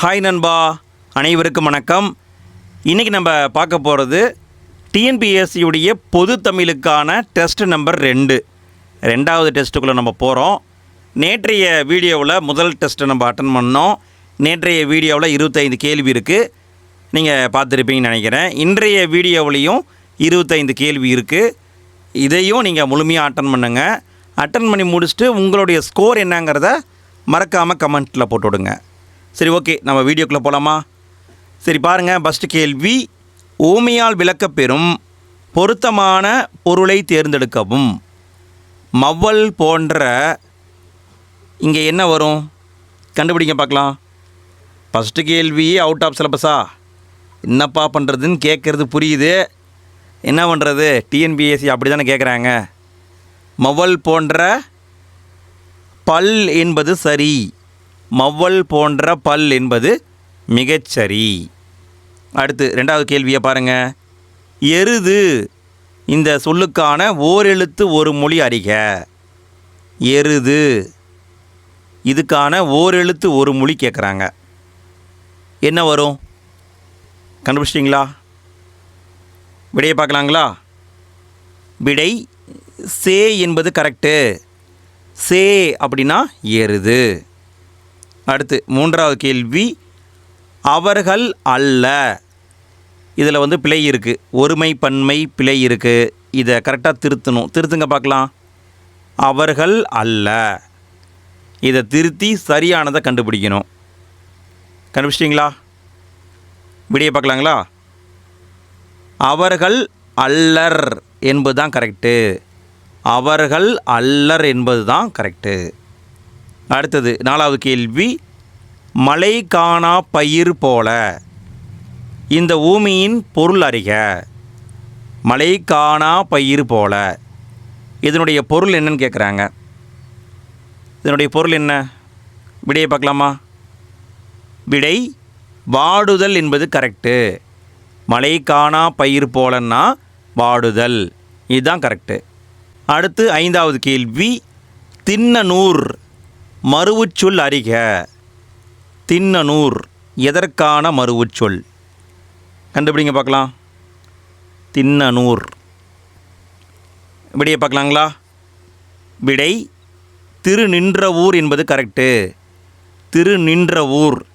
Hi நண்பா அனைவருக்கும் வணக்கம். இன்றைக்கி நம்ம பார்க்க போகிறது டிஎன்பிஎஸ்சியுடைய பொது தமிழுக்கான டெஸ்ட் நம்பர் ரெண்டு. ரெண்டாவது டெஸ்ட்டுக்குள்ளே நம்ம போகிறோம் நேற்றைய வீடியோவில் முதல் டெஸ்ட்டை நம்ம அட்டன் பண்ணோம். நேற்றைய வீடியோவில் இருபத்தைந்து கேள்வி இருக்குது நீங்கள் பார்த்துருப்பீங்கன்னு நினைக்கிறேன். இன்றைய வீடியோவிலையும் இருபத்தைந்து கேள்வி இருக்குது இதையும் நீங்கள் முழுமையாக அட்டன் பண்ணுங்கள் அட்டன் பண்ணி முடிச்சுட்டு உங்களுடைய ஸ்கோர் என்னங்கிறத மறக்காமல் கமெண்ட்டில் போட்டு விடுங்க. சரி ஓகே நம்ம வீடியோக்குள்ளே போகலாமா சரி பாருங்கள் ஃபஸ்ட்டு கேள்வி. ஊமையால் விளக்கப்பெறும் பொருத்தமான பொருளை தேர்ந்தெடுக்கவும். மவ்வல் போன்ற இங்கே என்ன வரும்? கண்டுபிடிங்க பார்க்கலாம். ஃபஸ்ட்டு கேள்வி அவுட் ஆஃப் சிலபஸா என்னப்பா பண்ணுறதுன்னு கேட்குறது புரியுது. என்ன பண்ணுறது டிஎன்பிஎஸ்சி அப்படி தானே கேட்குறாங்க. மவ்வல் போன்ற பல் என்பது சரி. மவ்வல் போன்ற பல் என்பது மிகச்சரி. அடுத்து ரெண்டாவது கேள்வியை பாருங்கள் எருது இந்த சொல்லுக்கான ஓரெழுத்து ஒரு மொழி அறிக. எருது இதுக்கான ஓரெழுத்து ஒரு மொழி கேட்குறாங்க என்ன வரும்? கண்டுபிடிச்சிட்டிங்களா? விடையை பார்க்கலாங்களா? விடை சே என்பது கரெக்டு சே அப்படின்னா எருது. அடுத்து மூன்றாவது கேள்வி அவர்கள் அல்ல. இதில் வந்து பிழை இருக்குது ஒருமை பன்மை பிழை இருக்குது இதை கரெக்டாக திருத்தணும். திருத்துங்க பார்க்கலாம். அவர்கள் அல்ல. இதை திருத்தி சரியானதை கண்டுபிடிக்கணும். கண்டுபிடிச்சிட்டிங்களா? விடிய பார்க்கலாங்களா? அவர்கள் அல்லர் என்பது தான் கரெக்டு அவர்கள் அல்லர் என்பது தான் கரெக்டு அடுத்தது நாலாவது கேள்வி மழை காணா பயிர் போல இந்த ஊமியின் பொருள் அறிக. மழை காணா பயிர் போல. இதனுடைய பொருள் என்னன்னு கேட்குறாங்க இதனுடைய பொருள் என்ன? விடையை பார்க்கலாமா? விடை வாடுதல் என்பது கரெக்டு மழை காணா பயிர் போலன்னா வாடுதல். இதுதான் கரெக்டு அடுத்து ஐந்தாவது கேள்வி தின்னனூர் மறுவுச்சொல் அறிக. தின்னனூர் எதற்கான மறுவுச்சொல்? கண்டுபிடிங்க பார்க்கலாம். தின்னனூர். விடையை பார்க்கலாங்களா? விடை திருநின்ற ஊர் என்பது கரெக்டு திருநின்ற ஊர்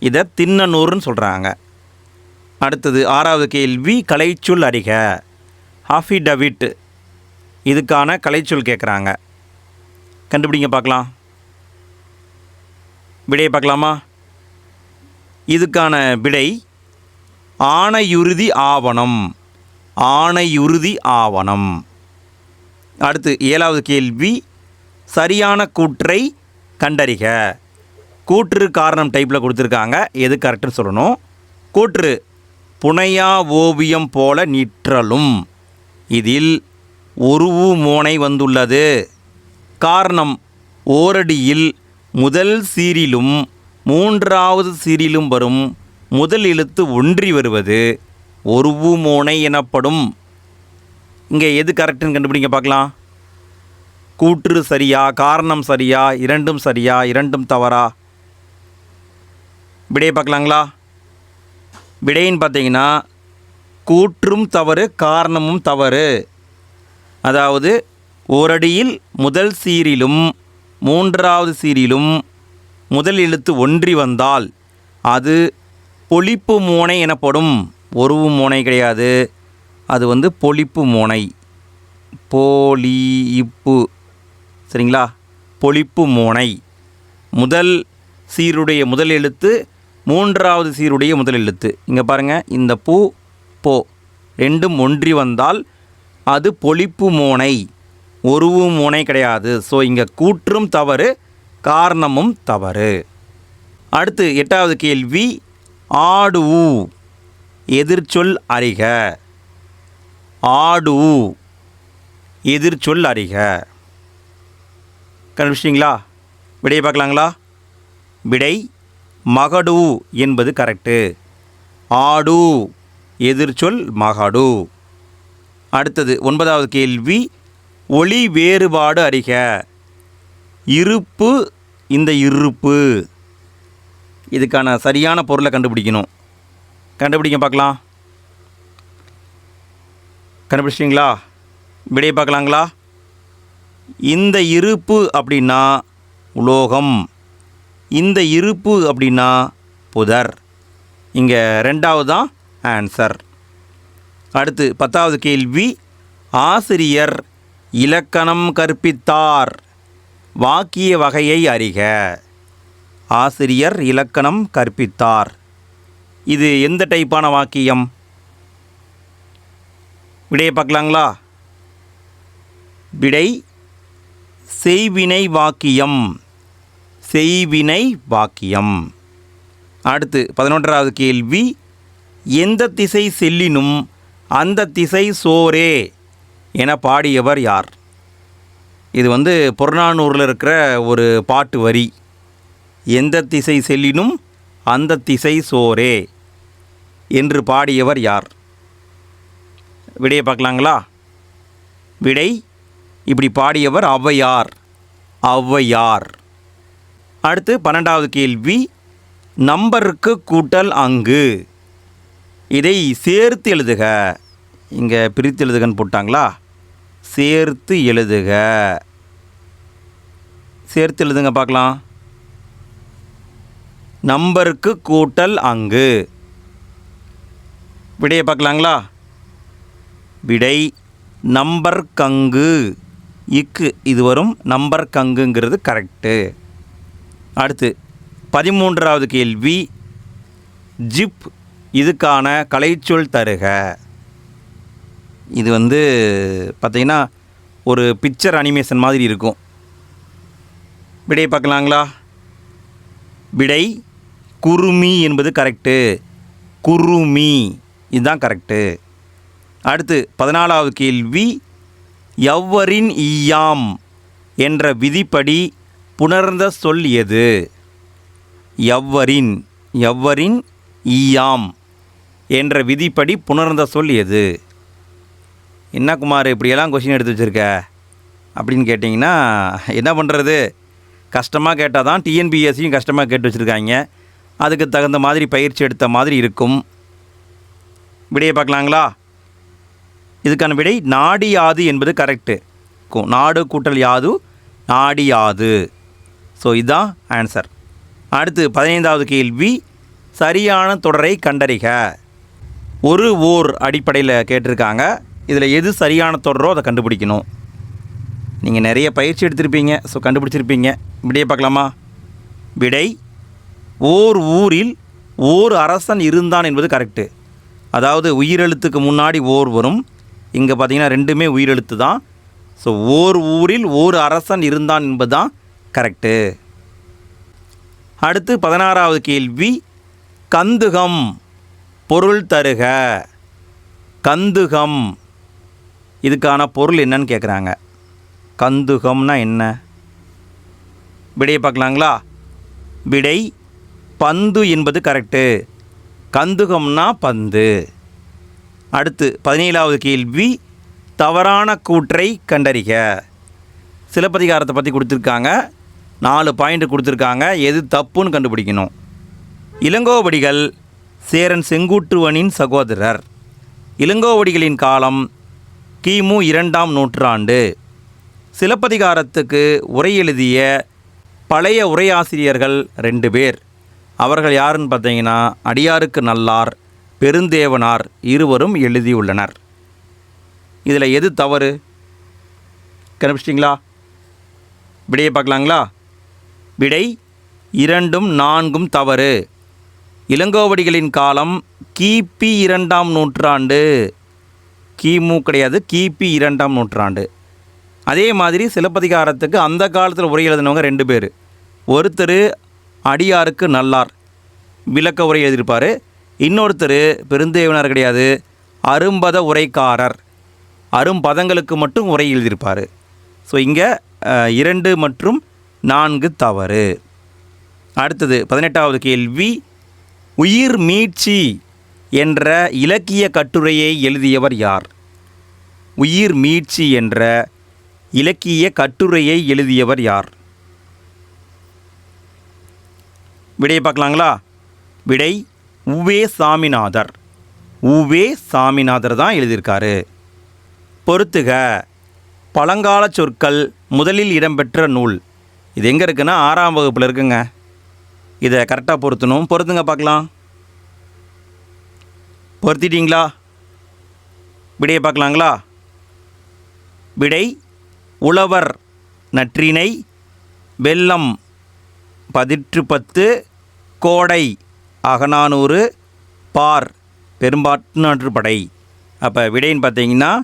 இதை தின்னனூர்னு சொல்கிறாங்க அடுத்தது ஆறாவது கேள்வி கலைச்சொல் அறிக. ஹாஃபிடவிட் இதுக்கான கலைச்சொல் கேட்குறாங்க கண்டுபிடிங்க பார்க்கலாம். விடையை பார்க்கலாமா? இதுக்கான விடை ஆணையுறுதி ஆவணம் ஆணையுறுதி ஆவணம். அடுத்து ஏழாவது கேள்வி சரியான கூற்றை கண்டறிக. கூற்று காரணம் டைப்பில் கொடுத்துருக்காங்க. எது கரெக்டுன்னு சொல்லணும். கூற்று புனையா ஓவியம் போல நிற்றலும். இதில் உருவு மோனை வந்துள்ளது. காரணம் ஓரடியில் முதல் சீரிலும் மூன்றாவது சீரிலும் வரும் முதல் எழுத்து ஒன்றி வருவது ஒருவு மோனை எனப்படும். இங்கே எது கரெக்டுன்னு கண்டுபிடிங்க பார்க்கலாம். கூற்று சரியா காரணம் சரியா இரண்டும் சரியா இரண்டும் தவறா? விடையை பார்க்கலாங்களா? விடைன்னு பார்த்தீங்கன்னா கூற்றும் தவறு காரணமும் தவறு. அதாவது ஓரடியில் முதல் சீரிலும் மூன்றாவது சீரிலும் முதல் எழுத்து ஒன்றி வந்தால் அது பொழிப்பு மோனை எனப்படும் ஒருவு மோனை கிடையாது. அது வந்து பொழிப்பு மோனை. போலி சரிங்களா? பொழிப்பு மோனை. முதல் சீருடைய முதல் எழுத்து மூன்றாவது சீருடைய முதல் எழுத்து. இங்கே பாருங்கள் இந்த பூ போ ரெண்டும் ஒன்றி வந்தால் அது பொழிப்பு மோனை. ஒருவும் முனை கிடையாது. ஸோ இங்கே கூற்றும் தவறு காரணமும் தவறு. அடுத்து எட்டாவது கேள்வி ஆடு ஊ எதிர்ச்சொல் அறிக. ஆடு ஊ எதிர்ச்சொல் அறிக. கண்டுபிடிச்சிங்களா விடையை பார்க்கலாங்களா? விடை மகடு என்பது கரெக்டு ஆடு எதிர்ச்சொல் மகடு அடுத்தது ஒன்பதாவது கேள்வி ஒளி வேறுபாடு அறிக. இருப்பு இந்த இருப்பு. இதுக்கான சரியான பொருளை கண்டுபிடிக்கணும். கண்டுபிடிக்க பார்க்கலாம். கண்டுபிடிச்சிட்டிங்களா? விடையை பார்க்கலாங்களா? இந்த இருப்பு அப்படின்னா உலோகம். இந்த இருப்பு அப்படின்னா புதர். இங்கே ரெண்டாவது தான் ஆன்சர் அடுத்து பத்தாவது கேள்வி ஆசிரியர் இலக்கணம் கற்பித்தார். வாக்கிய வகையை அறிக. ஆசிரியர் இலக்கணம் கற்பித்தார். இது எந்த டைப்பான வாக்கியம்? விடையை பார்க்கலாங்களா? விடை செய்வினை வாக்கியம். செய்வினை வாக்கியம். அடுத்து பதினொன்றாவது கேள்வி. எந்த திசை செல்லினும் அந்த திசை சோரே. என பாடியவர் யார்? இது வந்து புறநானூரில் இருக்கிற ஒரு பாட்டு வரி. எந்த திசை செல்லினும் அந்த திசை சோரே என்று பாடியவர் யார்? விடையை பார்க்கலாங்களா? விடை இப்படி பாடியவர் ஔவையார் ஔவையார். அடுத்து பன்னெண்டாவது கேள்வி நம்பருக்கு கூட்டல் அங்கு. இதை சேர்த்து எழுதுக. இங்கே பிரித்து எழுதுகன்னு போட்டாங்களா? சேர்த்து எழுதுக. சேர்த்து எழுதுங்க பார்க்கலாம். நம்பருக்கு கூட்டல் அங்கு. விடையை பார்க்கலாங்களா? விடை நம்பர் கங்கு இக்கு இது வரும் நம்பர் கங்குங்கிறது கரெக்டு அடுத்து பதிமூன்றாவது கேள்வி. ஜிப் இதுக்கான கலைச்சொல் தருக. இது வந்து பார்த்திங்கன்னா ஒரு பிக்சர் அனிமேஷன் மாதிரி இருக்கும். விடையை பார்க்கலாங்களா? விடை குருமி என்பது கரெக்டு குருமி இதுதான் கரெக்டு அடுத்து பதினாலாவது கேள்வி எவ்வரின் ஈயாம் என்ற விதிப்படி புணர்ந்த சொல் எது? எவ்வரின் எவ்வரின் ஈயாம் என்ற விதிப்படி புணர்ந்த சொல் எது? என்ன குமார் இப்படியெல்லாம் கொஷின் எடுத்து வச்சுருக்க? அப்படின்னு கேட்டிங்கன்னா என்ன பண்ணுறது கஷ்டமாக கேட்டால் தான் டிஎன்பிஎஸ்சியும் கஷ்டமாக கேட்டு வச்சுருக்காங்க. அதுக்கு தகுந்த மாதிரி பயிற்சி எடுத்த மாதிரி இருக்கும். விடையை பார்க்கலாங்களா? இதுக்கான விடை நாடி யாது என்பது கரெக்டு நாடு கூட்டல் யாது நாடி யாது. ஸோ இதுதான் ஆன்சர் அடுத்து பதினைந்தாவது கேள்வி சரியான தொடரை கண்டறிக. ஒரு ஓர் அடிப்படையில் கேட்டிருக்காங்க. இதில் எது சரியான தொடரோ அதை கண்டுபிடிக்கணும். நீங்கள் நிறைய பயிற்சி எடுத்திருப்பீங்க. ஸோ கண்டுபிடிச்சிருப்பீங்க. விடையை பார்க்கலாமா? விடை ஓர் ஊரில் ஓர் அரசன் இருந்தான் என்பது கரெக்டு அதாவது உயிரெழுத்துக்கு முன்னாடி ஓர் வரும். இங்கே பார்த்தீங்கன்னா ரெண்டுமே உயிரெழுத்து தான். ஸோ ஓர் ஊரில் ஓர் அரசன் இருந்தான் என்பது தான் கரெக்டு அடுத்து பதினாறாவது கேள்வி. கந்துகம் பொருள் தருக. கந்துகம் இதுக்கான பொருள் என்னன்னு கேட்குறாங்க கந்துகம்னா என்ன? விடையை பார்க்கலாங்களா? விடை பந்து என்பது கரெக்டு கந்துகம்னா பந்து. அடுத்து பதினேழாவது கேள்வி தவறான கூற்றை கண்டறிக. சிலப்பதிகாரத்தை பற்றி கொடுத்துருக்காங்க. நாலு பாயிண்ட் கொடுத்துருக்காங்க. எது தப்புன்னு கண்டுபிடிக்கணும். இளங்கோவடிகள் சேரன் செங்குட்டுவனின் சகோதரர். இளங்கோவடிகளின் காலம் கிமு இரண்டாம் நூற்றாண்டு. சிலப்பதிகாரத்துக்கு உரை எழுதிய பழைய உரையாசிரியர்கள் ரெண்டு பேர். அவர்கள் யாருன்னு பார்த்தீங்கன்னா அடியாருக்கு நல்லார் பெருந்தேவனார் இருவரும் எழுதியுள்ளனர். இதில் எது தவறு? கண்டுபிடிச்சிட்டிங்களா? விடையை பார்க்கலாங்களா? விடை இரண்டும் நான்கும் தவறு. இளங்கோவடிகளின் காலம் கிபி இரண்டாம் நூற்றாண்டு கிமு கிடையாது. கிபி இரண்டாம் நூற்றாண்டு. அதே மாதிரி சிலப்பதிகாரத்துக்கு அந்த காலத்தில் உரை எழுதினவங்க ரெண்டு பேர். ஒருத்தர் அடியாருக்கு நல்லார் விளக்க உரை எழுதியிருப்பார். இன்னொருத்தர் பெருந்தேவனார் கிடையாது அரும்பத உரைக்காரர். அரும்பதங்களுக்கு மட்டும் உரை எழுதியிருப்பார். ஸோ இங்கே இரண்டு மற்றும் நான்கு தவறு. அடுத்தது பதினெட்டாவது கேள்வி உயிர் மீட்சி. என்ற இலக்கிய கட்டுரையை எழுதியவர் யார்? உயிர் மீட்சி என்ற இலக்கிய கட்டுரையை எழுதியவர் யார்? விடையை பார்க்கலாங்களா? விடை உவே சாமிநாதர். உவே சாமிநாதர் தான் எழுதியிருக்காரு. பொறுத்துக. பழங்கால சொற்கள் முதலில் இடம்பெற்ற நூல். இது எங்கே இருக்குன்னா ஆறாம் வகுப்பில் இருக்குங்க. இதை கரெக்டாக பொருத்தணும். பொருத்துங்க பார்க்கலாம். பொருத்திட்டீங்களா? விடையை பார்க்கலாங்களா? விடை உழவர் நற்றினை வெள்ளம் பதிற்று பத்து கோடை அகநானூறு பார் பெரும்பாட்டு படை அப்போ விடைன்னு பார்த்தீங்கன்னா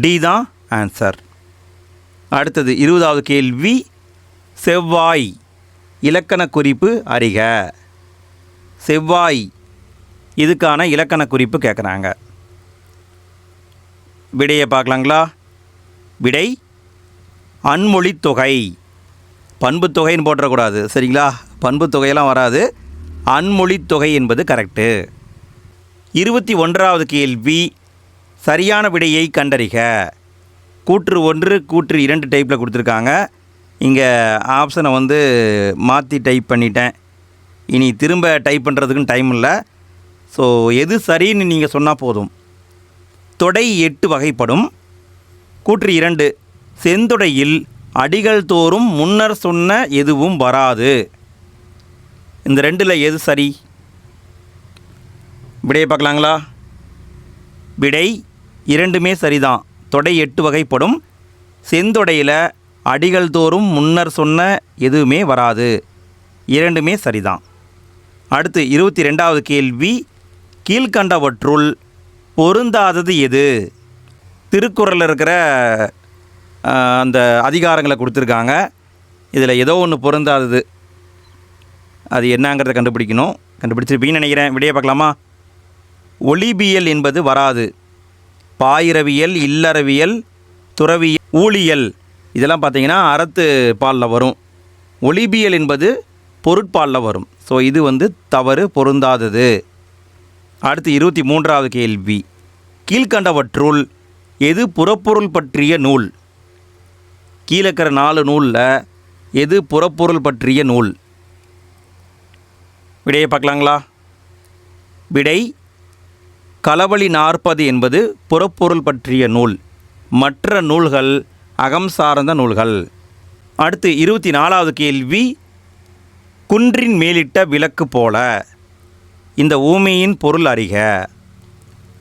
டி தான் ஆன்சர் அடுத்தது இருபதாவது கேள்வி செவ்வாய் இலக்கண குறிப்பு அறிக. செவ்வாய் இதுக்கான இலக்கண குறிப்பு கேட்குறாங்க விடையை பார்க்கலாங்களா? விடை அன்மொழித்தொகை தொகை. பண்புத் தொகைன்னு போட்டுறக்கூடாது சரிங்களா? பண்புத்தொகையெல்லாம் வராது. அன்மொழித்தொகை என்பது கரெக்டு இருபத்தி ஒன்றாவது கேள்வி சரியான விடையை கண்டறிக. கூற்று ஒன்று கூற்று இரண்டு டைப்பில் கொடுத்துருக்காங்க. இங்கே ஆப்ஷனை வந்து மாற்றி டைப் பண்ணிட்டேன். இனி திரும்ப டைப் பண்ணுறதுக்குன்னு டைம் இல்லை. ஸோ எது சரின்னு நீங்கள் சொன்னால் போதும். தொடை எட்டு வகைப்படும். கூற்று இரண்டு செந்தொடையில் அடிகள் தோறும் முன்னர் சொன்ன எதுவும் வராது. இந்த ரெண்டில் எது சரி? விடையை பார்க்கலாங்களா? விடை இரண்டுமே சரிதான். தொடை எட்டு வகைப்படும். செந்தொடையில் அடிகள் தோறும் முன்னர் சொன்ன எதுவுமே வராது. இரண்டுமே சரிதான். அடுத்து இருபத்தி ரெண்டாவது கேள்வி கீழ்கண்டவற்றுள் பொருந்தாதது எது? திருக்குறளில் இருக்கிற அந்த அதிகாரங்களை கொடுத்துருக்காங்க. இதில் ஏதோ ஒன்று பொருந்தாதது. அது என்னங்கிறத கண்டுபிடிக்கணும். கண்டுபிடிச்சிருப்பீங்கன்னு நினைக்கிறேன். விடைய பார்க்கலாமா? ஒளிபியல் என்பது வராது. பாயிரவியல் இல்லறவியல் துறவியல் ஊழியல். இதெல்லாம் பார்த்தீங்கன்னா அறத்து பாலில் வரும். ஒளிபியல் என்பது பொருட்பாலில் வரும். ஸோ இது வந்து தவறு பொருந்தாதது. அடுத்து இருபத்தி மூன்றாவது கேள்வி. கீழ்கண்டவற்றுள் எது புறப்பொருள் பற்றிய நூல்? கீழே இருக்கிற நாலு நூலில் எது புறப்பொருள் பற்றிய நூல்? விடையை பார்க்கலாங்களா? விடை களவழி நாற்பது என்பது புறப்பொருள் பற்றிய நூல். மற்ற நூல்கள் அகம் சார்ந்த நூல்கள். அடுத்து இருபத்தி நாலாவது கேள்வி குன்றின் மேலிட்ட விளக்கு போல. இந்த ஊமையின் பொருள் அறிக.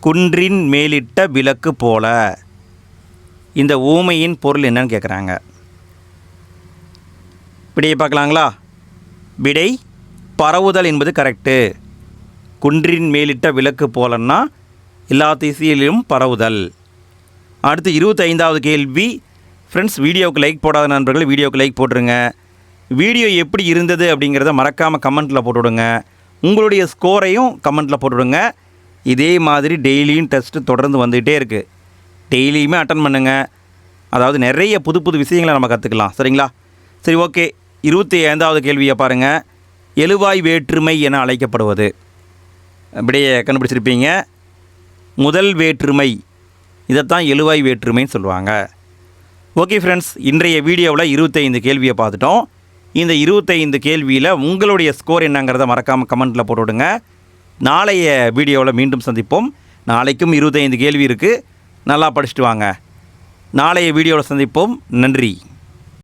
குன்றின் மேலிட்ட விளக்கு போல. இந்த ஊமையின் பொருள் என்னன்னு கேட்குறாங்க விடையை பார்க்கலாங்களா? விடை பரவுதல் என்பது கரெக்டு குன்றின் மேலிட்ட விளக்கு போலன்னா எல்லா திசையிலும் பரவுதல். அடுத்து இருபத்தைந்தாவது கேள்வி. ஃப்ரெண்ட்ஸ் வீடியோவுக்கு லைக் போடாத நண்பர்கள் வீடியோவுக்கு லைக் போட்டுருங்க. வீடியோ எப்படி இருந்தது அப்படிங்கிறத மறக்காமல் கமெண்ட்டில் போட்டுவிடுங்க. உங்களுடைய ஸ்கோரையும் கமெண்ட்டில் போட்டுவிடுங்க இதே மாதிரி டெய்லியும் டெஸ்ட்டு தொடர்ந்து வந்துகிட்டே இருக்குது டெய்லியுமே அட்டன் பண்ணுங்கள் அதாவது நிறைய புது புது விஷயங்களை நம்ம கற்றுக்கலாம் சரிங்களா? சரி ஓகே இருபத்தி ஐந்தாவது கேள்வியை பாருங்கள் எழுவாய் வேற்றுமை என அழைக்கப்படுவது. அப்படியே கண்டுபிடிச்சிருப்பீங்க. முதல் வேற்றுமை. இதைத்தான் எழுவாய் வேற்றுமைன்னு சொல்லுவாங்க. ஓகே ஃப்ரெண்ட்ஸ் இன்றைய வீடியோவில் இருபத்தைந்து கேள்வியை பார்த்துட்டோம். இந்த இருபத்தைந்து கேள்வியில் உங்களுடைய ஸ்கோர் என்னங்கிறத மறக்காமல் கமெண்ட்டில் போட்டு விடுங்க. நாளைய வீடியோவில் மீண்டும் சந்திப்போம். நாளைக்கும் இருபத்தைந்து கேள்வி இருக்குது நல்லா படிச்சுட்டு வாங்க. நாளைய வீடியோவில் சந்திப்போம். நன்றி.